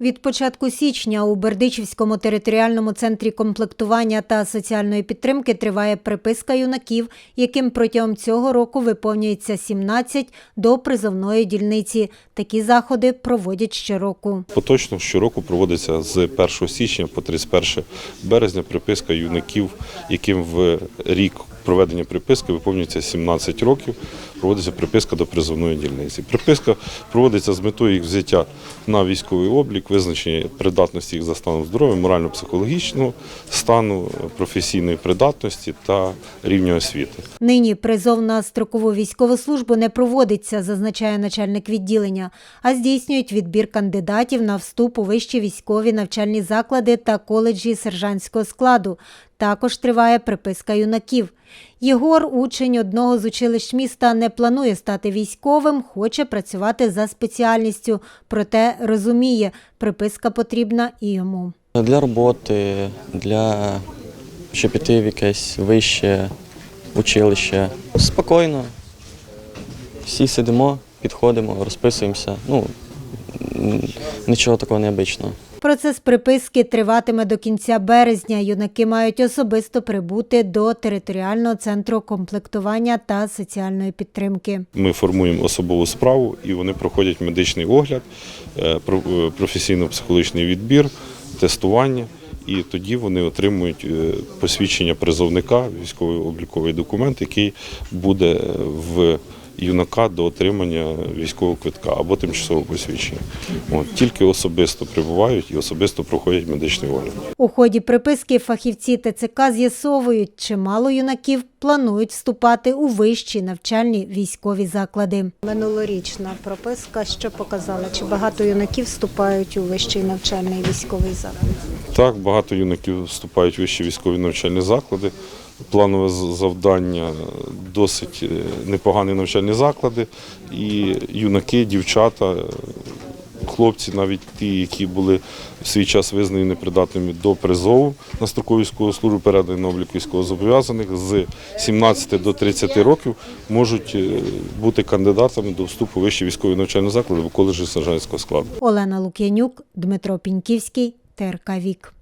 Від початку січня у Бердичівському територіальному центрі комплектування та соціальної підтримки триває приписка юнаків, яким протягом цього року виповнюється 17 до призовної дільниці. Такі заходи проводять щороку. Поточно щороку проводиться з 1 січня по 31 березня приписка юнаків, яким в рік проведення приписки виповнюється 17 років. Проводиться приписка до призовної дільниці. Приписка проводиться з метою їх взяття на військовий облік, визначення придатності їх за станом здоров'я, морально-психологічного стану, професійної придатності та рівня освіти. Нині призов на строкову військову службу не проводиться, зазначає начальник відділення, а здійснюють відбір кандидатів на вступ у вищі військові навчальні заклади та коледжі сержантського складу. Також триває приписка юнаків. Єгор, учень одного з училищ міста, не планує стати військовим, хоче працювати за спеціальністю, проте розуміє, приписка потрібна і йому. Для роботи, для щоб піти в якесь вище училище. Спокійно. Всі сидимо, підходимо, розписуємося. Ну, нічого такого необичного. Процес приписки триватиме до кінця березня. Юнаки мають особисто прибути до територіального центру комплектування та соціальної підтримки. Ми формуємо особову справу і вони проходять медичний огляд, е, е, професійно-психологічний відбір, тестування. І тоді вони отримують е, посвідчення призовника, військовий обліковий документ, який буде в юнака до отримання військового квитка або тимчасового посвідчення. От, тільки особисто прибувають і особисто проходять медичний огляд. У ході приписки фахівці ТЦК з'ясовують, чимало юнаків планують вступати у вищі навчальні військові заклади. Минулорічна прописка що показала, чи багато юнаків вступають у вищий навчальний військовий заклад. Так, багато юнаків вступають в вищі військові навчальні заклади. Планове завдання досить е, непогані навчальні заклади. І юнаки, дівчата, хлопці, навіть ті, які були в свій час визнані непридатними до призову на строкову військову службу, передані на облік військовозобов'язаних, з 17 до 30 років можуть е, бути кандидатами до вступу в вищі військові навчальні заклади в коледжі сержантського складу. Олена Лук'янюк, Дмитро Піньківський, ТРК Вік.